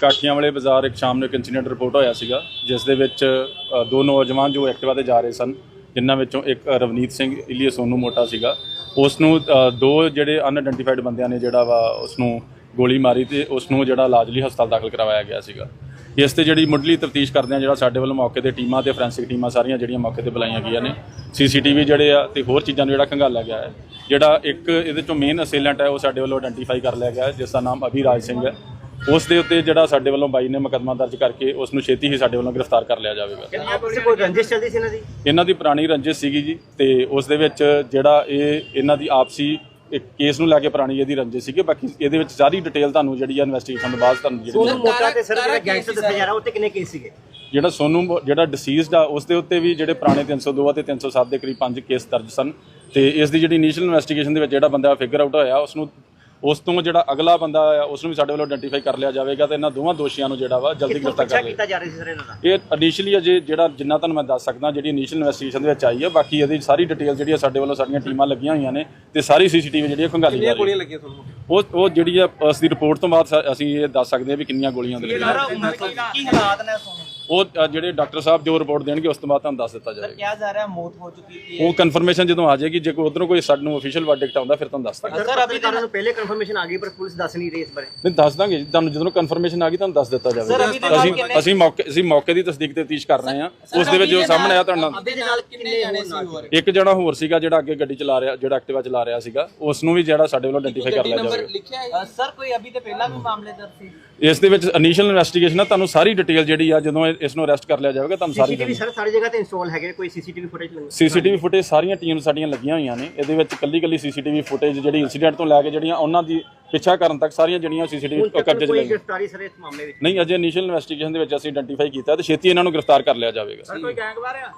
ਕਾਠੀਆਂ ਵਾਲੇ ਬਾਜ਼ਾਰ ਇੱਕ ਸ਼ਾਮ ਨੂੰ ਇੱਕ ਇਨਸੀਡੈਂਟ ਰਿਪੋਰਟ ਹੋਇਆ ਸੀਗਾ ਜਿਸ ਦੇ ਵਿੱਚ ਅ, ਦੋ ਨੌਜਵਾਨ ਜੋ ਐਕਟਿਵਾ ਤੇ ਜਾ ਰਹੇ ਸਨ ਜਿਨ੍ਹਾਂ ਵਿੱਚੋਂ ਇੱਕ ਰਵਨੀਤ ਸਿੰਘ ਇਲੀਅ ਸੋਨੂ ਮੋਟਾ ਸੀਗਾ। ਉਸ ਨੂੰ ਅ, ਦੋ ਜਿਹੜੇ ਅਨਆਇਡੈਂਟੀਫਾਈਡ ਬੰਦਿਆਂ ਨੇ ਜਿਹੜਾ ਵਾ ਉਸ ਨੂੰ ਗੋਲੀ ਮਾਰੀ ਤੇ ਉਸ ਨੂੰ ਜਿਹੜਾ ਇਲਾਜ ਲਈ ਹਸਪਤਾਲ ਦਾਖਲ ਕਰਵਾਇਆ ਗਿਆ ਸੀਗਾ। ਇਸ ਤੇ ਜਿਹੜੀ ਮੁੱਢਲੀ ਤਫਤੀਸ਼ ਕਰਦੇ ਆ ਜਿਹੜਾ ਸਾਡੇ ਵੱਲੋਂ ਮੌਕੇ ਤੇ ਟੀਮਾਂ ਤੇ ਫੋਰੈਂਸਿਕ ਟੀਮਾਂ ਸਾਰੀਆਂ ਜਿਹੜੀਆਂ ਮੌਕੇ ਤੇ ਬੁਲਾਈਆਂ ਗਈਆਂ ਨੇ ਸੀਸੀਟੀਵੀ ਜਿਹੜੇ ਆ ਤੇ ਹੋਰ ਚੀਜ਼ਾਂ ਨੂੰ ਜਿਹੜਾ ਖੰਗਾਲਿਆ ਗਿਆ ਹੈ। ਜਿਹੜਾ ਇੱਕ ਇਹਦੇ ਚੋਂ ਮੇਨ ਅਸੇਲੈਂਟ ਹੈ ਉਹ ਸਾਡੇ ਵੱਲੋਂ ਆਇਡੈਂਟੀਫਾਈ ਕਰ ਲਿਆ ਗਿਆ ਹੈ ਜਿਸ ਦਾ ਨਾਮ ਅਭਿਰਾਜ ਸਿੰਘ ਹੈ। ਉਸ ਦੇ ਉੱਤੇ ਜਿਹੜਾ ਸਾਡੇ ਵੱਲੋਂ ਬਾਈ ਨੇ ਮੁਕੱਦਮਾ ਦਰਜ ਕਰਕੇ ਉਸ ਨੂੰ ਛੇਤੀ ਹੀ ਸਾਡੇ ਵੱਲੋਂ ਗ੍ਰਿਫਤਾਰ ਕਰ ਲਿਆ ਜਾਵੇਗਾ। ਆਪਸ ਵਿੱਚ ਕੋਈ ਰੰਜਿਸ਼ ਚੱਲਦੀ ਸੀ ਇਹਨਾਂ ਦੀ? ਇਹਨਾਂ ਦੀ ਪੁਰਾਣੀ ਰੰਜਿਸ਼ ਸੀਗੀ ਜੀ ਤੇ ਉਸ ਦੇ ਵਿੱਚ ਜਿਹੜਾ ਇਹ ਇਹਨਾਂ ਦੀ ਆਪਸੀ ਇੱਕ ਕੇਸ ਨੂੰ ਲੈ ਕੇ ਪੁਰਾਣੀ ਇਹਦੀ ਰੰਜਿਸ਼ ਸੀਗੀ ਬਾਕੀ ਇਹਦੇ ਵਿੱਚ ਸਾਰੀ ਡਿਟੇਲ ਤੁਹਾਨੂੰ ਜਿਹੜੀ ਆ ਇਨਵੈਸਟੀਗੇਸ਼ਨ ਤੋਂ ਬਾਅਦ ਤੁਹਾਨੂੰ ਜਿਹੜੀ ਸੋਨੂ ਮੋਟਾ ਤੇ ਸਰ ਜਿਹੜਾ ਗੈਂਗਸਟਰ ਦੱਸਿਆ ਜਾ ਰਿਹਾ ਉਹ ਤੇ ਕਿੰਨੇ ਕੇਸ ਸੀਗੇ? ਜਿਹੜਾ ਸੋਨੂ ਮੋ- ਜਿਹੜਾ ਡਿਸੀਜ਼ਡ ਆ ਉਸ ਦੇ ਉੱਤੇ ਵੀ ਜਿਹੜੇ ਪੁਰਾਣੇ 302 ਅਤੇ 307 ਦੇ ਕਰੀਬ ਪੰਜ ਕੇਸ ਦਰਜ ਸਨ ਤੇ ਇਸ ਦੀ ਜਿਹੜੀ ਇਨੀਸ਼ੀਅਲ ਇਨਵੈਸਟੀਗੇਸ਼ਨ ਦੇ ਵਿੱਚ ਜਿਹੜਾ ਬੰਦਾ ਫਿਗਰ ਆਊਟ ਹੋਇਆ ਉਸ ਨੂੰ ਉਸ ਤੋਂ ਜਿਹੜਾ ਅਗਲਾ ਬੰਦਾ ਆ ਉਸ ਨੂੰ ਵੀ ਸਾਡੇ ਵੱਲੋਂ ਆਇਡੈਂਟੀਫਾਈ ਕਰ ਲਿਆ ਜਾਵੇਗਾ ਤੇ ਇਹਨਾਂ ਦੋਵਾਂ ਦੋਸ਼ੀਆਂ ਨੂੰ ਜਿਹੜਾ ਵਾ ਜਲਦੀ ਗ੍ਰਿਫਤਾਰ ਕਰ ਲਿਆ ਕੀਤਾ ਜਾ ਰਿਹਾ ਸੀ ਸਰ ਇਹਨਾਂ ਦਾ? ਇਹ ਇਨੀਸ਼ੀਅਲੀ ਅਜੇ ਜਿਹੜਾ ਜਿੰਨਾ ਤੁਹਾਨੂੰ ਮੈਂ ਦੱਸ ਸਕਦਾ ਜਿਹੜੀ ਇਨੀਸ਼ੀਅਲ ਇਨਵੈਸਟੀਗੇਸ਼ਨ ਦੇ ਵਿੱਚ ਆਈ ਹੈ ਬਾਕੀ ਇਹਦੀ ਸਾਰੀ ਡਿਟੇਲ ਜਿਹੜੀ ਆ ਸਾਡੇ ਵੱਲੋਂ ਸਾਡੀਆਂ ਟੀਮਾਂ ਲੱਗੀਆਂ ਹੋਈਆਂ ਨੇ ਤੇ ਸਾਰੀ ਸੀਸੀਟੀਵੀ ਜਿਹੜੀ ਆ ਖੰਗਾਲੀ ਜਾ ਰਹੀ ਹੈ ਲੱਗੀਆਂ ਤੁਹਾਨੂੰ? ਉਹ ਉਹ ਜਿਹੜੀ ਆ ਉਸ ਦੀ ਰਿਪੋਰਟ ਤੋਂ ਬਾਅਦ ਅਸੀਂ ਇਹ ਦੱਸ ਸਕਦੇ ਹਾਂ ਵੀ ਕਿੰਨੀਆਂ ਗੋਲੀਆਂ ਲੱਗੀਆਂ ਕੀ ਹਾਲਾਤ ਨੇ ਸੋਨੂੰ ਉਹ ਜਿਹੜੇ ਡਾਕਟਰ ਸਾਹਿਬ ਜੋ ਰਿਪੋਰਟ ਦੇਣਗੇ ਉਸ ਤੋਂ ਬਾਅਦ ਤੁਹਾਨੂੰ ਦੱਸ ਦਿੱਤਾ ਜਾਏਗਾ। ਕਿਹਾ ਜਾ ਰਿਹਾ ਮੌਤ ਹੋ ਚੁੱਕੀ ਸੀ। ਉਹ ਕਨਫਰਮੇਸ਼ਨ ਜਦੋਂ ਆ ਜਾਏਗੀ ਜੇ ਕੋਈ ਉਧਰੋਂ ਕੋਈ ਸਾਨੂੰ ਅਫੀਸ਼ੀਅਲ ਵਰਡਿਕਟ ਆਉਂਦਾ ਫਿਰ ਤੁਹਾਨੂੰ ਦੱਸ ਦਾਂਗੇ। ਸਰ ਪੱਤਰਕਾਰਾਂ ਨੂੰ ਪਹਿਲੇ ਕਨਫਰਮੇਸ਼ਨ ਆ ਗਈ ਪਰ ਪੁਲਿਸ ਦੱਸ ਨਹੀਂ ਰਹੀ ਇਸ ਬਾਰੇ। ਨਹੀਂ ਦੱਸ ਦਾਂਗੇ ਜੀ, ਤੁਹਾਨੂੰ ਜਦੋਂ ਕਨਫਰਮੇਸ਼ਨ ਆ ਗਈ ਤੁਹਾਨੂੰ ਦੱਸ ਦਿੱਤਾ ਜਾਵੇਗਾ। ਅਸੀਂ ਅਸੀਂ ਮੌਕੇ ਅਸੀਂ ਮੌਕੇ ਦੀ ਤਸਦੀਕ ਤੇ ਤਫਤੀਸ਼ ਕਰ ਰਹੇ ਹਾਂ। ਉਸ ਦੇ ਵਿੱਚ ਜੋ ਸਾਹਮਣੇ ਆ ਤੁਹਾਡੇ ਨਾਲ ਅਭੀ ਦੇ ਨਾਲ ਕਿੰਨੇ ਜਾਣੇ ਸੀ ਹੋਰ? ਇੱਕ ਜਣਾ ਹੋਰ ਸੀਗਾ ਜਿਹੜਾ ਅੱਗੇ ਗੱਡੀ ਚਲਾ ਰਿਹਾ ਜਿਹੜਾ ਐਕਟਿਵਾ ਚਲਾ ਰਿਹਾ ਸੀਗਾ ਉਸ ਨੂੰ ਵੀ ਜਿਹੜਾ ਸਾਡੇ ਵੱਲੋਂ ਆਇਡੈਂਟੀਫਾਈ ਕਰ ਲਿਆ ਜਾਵੇਗਾ। ਹੈ? ਸਰ ਕੋਈ ਅਭੀ ਤੇ ਪਹਿਲਾਂ ਵੀ ਮਾਮਲੇ ਦਰਜ ਸੀ? ਇਸ ਦੇ ਵਿੱਚ ਇਨੀਸ਼ੀਅਲ ਇਨਵੈਸਟੀਗੇਸ਼ਨ ਆ ਤੁਹਾਨੂੰ ਸਾਰੀ ਡਿਟੇਲ ਜਿਹੜੀ ਆ ਜਦੋਂ ਇਸ ਨੂੰ ਅਰੈਸਟ ਕਰ ਲਿਆ ਜਾਵੇਗਾ ਤੁਹਾਨੂੰ ਸਾਰੀ ਸੀਸੀਟੀਵੀ ਸਰ ਸਾਰੀ ਜਗ੍ਹਾ ਤੇ ਇੰਸਟਾਲ ਹੈਗੇ ਕੋਈ ਸੀਸੀਟੀਵੀ ਫੁਟੇਜ ਲੱਗੀ ਸੀਸੀਟੀਵੀ ਫੁਟੇਜ ਸਾਰੀਆਂ ਟੀਮ ਸਾਡੀਆਂ ਲੱਗੀਆਂ ਹੋਈਆਂ ਨੇ ਇਹਦੇ ਵਿੱਚ ਕੱਲੀ ਕੱਲੀ ਸੀਸੀਟੀਵੀ ਫੁਟੇਜ ਜਿਹੜੀ ਇਨਸੀਡੈਂਟ ਤੋਂ ਲੈ ਕੇ ਜਿਹੜੀਆਂ ਉਹਨਾਂ ਦੀ ਪਿੱਛਾ ਕਰਨ ਤੱਕ ਸਾਰੀਆਂ ਜਿਹੜੀਆਂ ਸੀਸੀਟੀਵੀ ਕਬਜ਼ੇ 'ਚ ਕੋਈ ਲਈਆਂ ਗ੍ਰਿਫਤਾਰੀ ਸਰ ਇਸ ਮਾਮਲੇ ਵਿੱਚ? ਨਹੀਂ ਅਜੇ ਇਨੀਸ਼ੀਅਲ ਇਨਵੈਸਟੀਗੇਸ਼ਨ ਦੇ ਵਿੱਚ ਅਸੀਂ ਆਇਡੈਂਟੀਫਾਈ ਕੀਤਾ ਤੇ ਛੇਤੀ ਇਹਨਾਂ ਨੂੰ ਗ੍ਰਿਫਤਾਰ ਕਰ ਲਿਆ ਜਾਵੇਗਾ। ਕੋਈ ਗੈਂਗਵਾਰ ਆ?